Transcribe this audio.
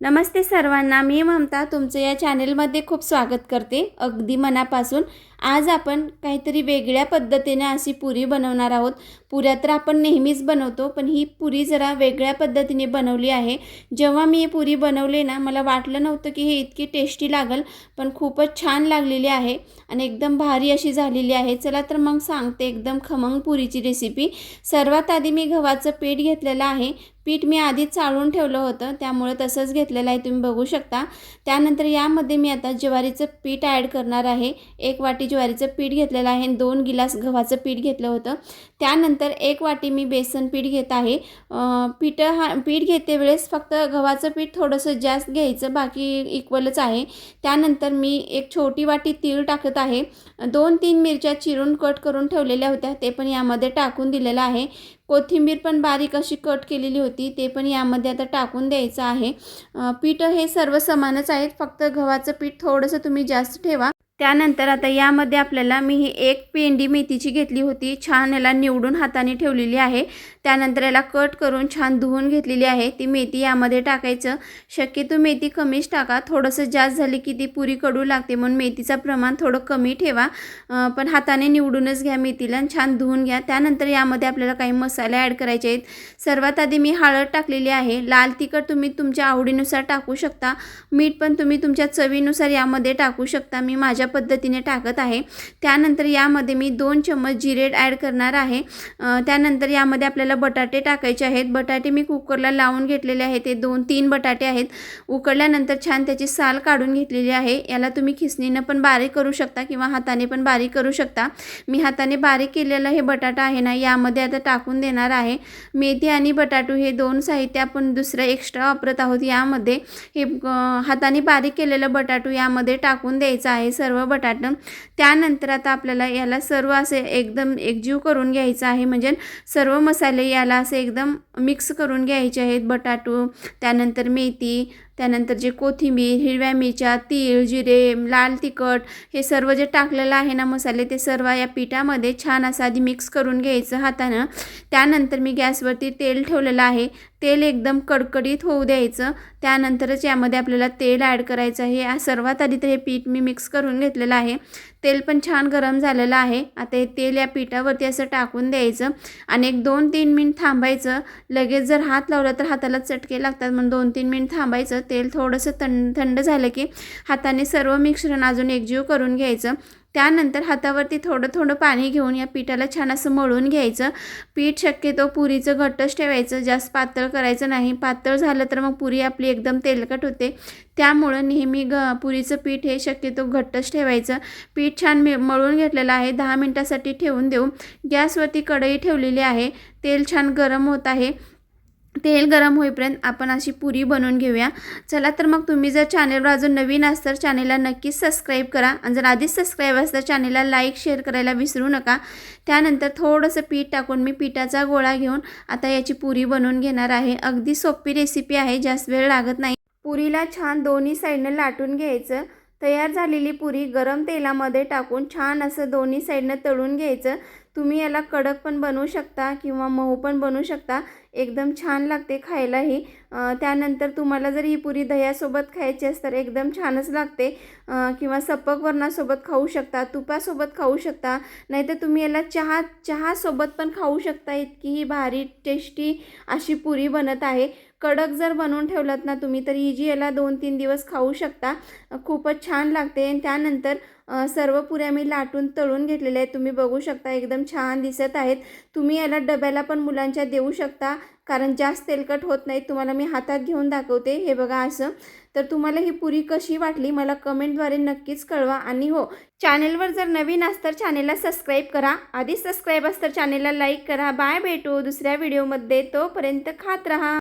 नमस्ते सर्वांना मी ममता तुमचं या चॅनेलमध्ये खूप स्वागत करते. अगदी मनापासून. आज आपण काहीतरी वेगळ्या पद्धतीने अशी पुरी बनवणार आहोत. पुऱ्या तर आपण नेहमीच बनवतो पण ही पुरी जरा वेगळ्या पद्धतीने बनवली आहे. जेव्हा मी ही पुरी बनवली ना मला वाटलं नव्हतं की हे इतकी टेस्टी लागल पण खूपच छान लागलेली आहे आणि एकदम भारी अशी झालेली आहे. चला तर मग सांगते एकदम खमंग पुरीची रेसिपी सर्वात आधी मी गव्हाचं पीठ घेतलेलं आहे. पीठ मी आधीच चाळून ठेवलं होतं त्यामुळे तसंच घेतलेलं आहे तुम्ही बघू शकता. त्यानंतर यामध्ये मी आता ज्वारीचं पीठ ॲड करणार आहे. एक वाटी ज्वारीचं पीठ घेतलेलं आहे आणि दोन गिलास गव्हाचं पीठ घेतलं होतं. त्यानंतर एक वाटी मी बेसन पीठ घेत आहे. पीठ हा पीठ घेते वेळेस फक्त गव्हाचं पीठ थोडंसं जास्त घ्यायचं बाकी इक्वलच आहे. त्यानंतर मी एक छोटी वाटी तीळ टाकत आहे. दोन तीन मिरच्या चिरून कट करून ठेवलेल्या होत्या ते पण यामध्ये टाकून दिलेलं आहे. कोथिंबीर पण बारीक अशी कट केलेली होती ते पण यामध्ये आता टाकून द्यायचं आहे. पीठ हे सर्व समानच आहेत फक्त गव्हाचं पीठ थोडंसं तुम्ही जास्त ठेवा. त्यानंतर आता यामध्ये आपल्याला मी ही एक पेंडी मेथीची घेतली होती. छान याला निवडून हाताने ठेवलेली आहे. त्यानंतर याला कट करून छान धुवून घेतलेली आहे. ती मेथी यामध्ये टाकायचं. शक्यतो मेथी कमीच टाका. थोडंसं जास्त झाली की ती पुरी कडू लागते. म्हणून मेथीचं प्रमाण थोडं कमी ठेवा. पण हाताने निवडूनच घ्या मेथीला छान धुवून घ्या. त्यानंतर यामध्ये आपल्याला काही मसाले ॲड करायचे आहेत. सर्वात आधी मी हळद टाकलेली आहे. लाल तिखट तुम्ही तुमच्या आवडीनुसार टाकू शकता. मीठ पण तुम्ही तुमच्या चवीनुसार यामध्ये टाकू शकता. मी माझ्या पद्धतीने टाकत आहे. त्यानंतर यामध्ये मी दोन चम्मच जिरेड ॲड करणार आहे. त्यानंतर यामध्ये आपल्याला बटाटे टाकायचे आहेत. बटाटे मी कुकरला लावून घेतलेले आहे ते दोन तीन बटाटे आहेत. उकडल्यानंतर छान त्याची साल काढून घेतलेली आहे. याला तुम्ही खिसणीनं पण बारीक करू शकता किंवा हाताने पण बारीक करू शकता. मी हाताने बारीक केलेलं हे बटाटा आहे ना यामध्ये आता टाकून देणार आहे. मेथी आणि बटाटू हे दोन साहित्य आपण दुसरं एक्स्ट्रा वापरत आहोत. यामध्ये हे हाताने बारीक केलेलं बटाटू यामध्ये टाकून द्यायचं आहे. सर्व बटाटं. त्यानंतर आता आपल्याला याला सर्व असे एकदम एकजीव करून घ्यायचं आहे. म्हणजे सर्व मसाले याला असे एकदम मिक्स करून घ्यायचे आहेत. बटाटू त्यानंतर मेथी त्यानंतर जे कोथिंबीर हिरव्या मिरच्या तीळ जिरे लाल तिखट हे सर्व जे टाकलेलं आहे ना मसाले ते सर्व या पिठामध्ये छान असं आधी मिक्स करून घ्यायचं हातानं. त्यानंतर मी गॅसवरती तेल ठेवलेलं आहे. तेल एकदम कडकडीत होऊ द्यायचं. त्यानंतरच यामध्ये आपल्याला तेल ॲड करायचं आहे. सर्वात आधी तर हे पीठ मी मिक्स करून घेतलेलं आहे. तेल पण छान गरम झालेलं आहे. आता हे तेल या पिठावरती असं टाकून द्यायचं आणि एक दोन तीन मिनिट थांबायचं. लगेच जर हात लावला तर हाताला चटके लागतात म्हणून दोन तीन मिनिट थांबायचं. तेल थोडंसं थंड थंड झालं की हाताने सर्व मिश्रण अजून एकजीव करून घ्यायचं. त्यानंतर हातावरती थोडं थोडं पाणी घेऊन या पिठाला छान असं मळून घ्यायचं. पीठ शक्यतो पुरीचं घट्टच ठेवायचं जास्त पातळ करायचं नाही. पातळ झालं तर मग पुरी आपली एकदम तेलकट होते. त्यामुळं नेहमी ग पुरीचं पीठ हे शक्यतो घट्टच ठेवायचं. पीठ छान मी मळून घेतलेलं आहे. दहा मिनटासाठी ठेवून देऊ. गॅसवरती कढई ठेवलेली आहे. तेल छान गरम होत आहे. तेल गरम होईपर्यंत आपण अशी पुरी बनवून घेऊया. चला तर मग तुम्ही जर चॅनलवर अजून नवीन असतर चॅनेलला नक्कीच सबस्क्राईब करा. आणि जर आधीच सबस्क्राईब असतं चॅनेलला लाईक शेअर करायला विसरू नका. त्यानंतर थोडंसं पीठ टाकून मी पिठाचा गोळा घेऊन आता याची पुरी बनवून घेणार आहे. अगदी सोपी रेसिपी आहे जास्त वेळ लागत नाही. पुरीला छान दोन्ही साईडनं लाटून घ्यायचं. तयार झालेली पुरी गरम तेलामध्ये टाकून छान असं दोन्ही साईडनं तळून घ्यायचं. तुम्ही याला कडक पण बनवू शकता किंवा मऊ पण बनवू शकता. एकदम छान लागते खायलाही. त्यानंतर तुम्हाला जर ही पुरी दह्यासोबत खायची असतं तर एकदम छानच लागते. किंवा सपक वरणासोबत खाऊ शकता तुपासोबत खाऊ शकता. नाहीतर तुम्ही याला चहा चहासोबत पण खाऊ शकता. इतकी ही भारी टेस्टी अशी पुरी बनत आहे. कडक जर बनवून ठेवलात ना तुम्ही तर इजी याला दोन तीन दिवस खाऊ शकता खूपच छान लागते. आणि त्यानंतर सर्व पुऱ्या मी लाटून तळून घेतलेल्या आहेत. तुम्ही बघू शकता एकदम छान दिसत आहेत. तुम्ही याला डब्याला पण मुलांच्या देऊ शकता कारण जास्त तेलकट होत नाहीत तुम्हाला मी हातात घेऊन दाखवते. हे बघा असं. तर तुम्हाला ही पुरी कशी वाटली मला कमेंटद्वारे नक्कीच कळवा. आणि हो चॅनेलवर जर नवीन असतर चॅनेलला सबस्क्राईब करा. आधीच सबस्क्राईब असतर चॅनेलला लाईक करा. बाय भेटू दुसऱ्या व्हिडिओमध्ये. तोपर्यंत खात रहा.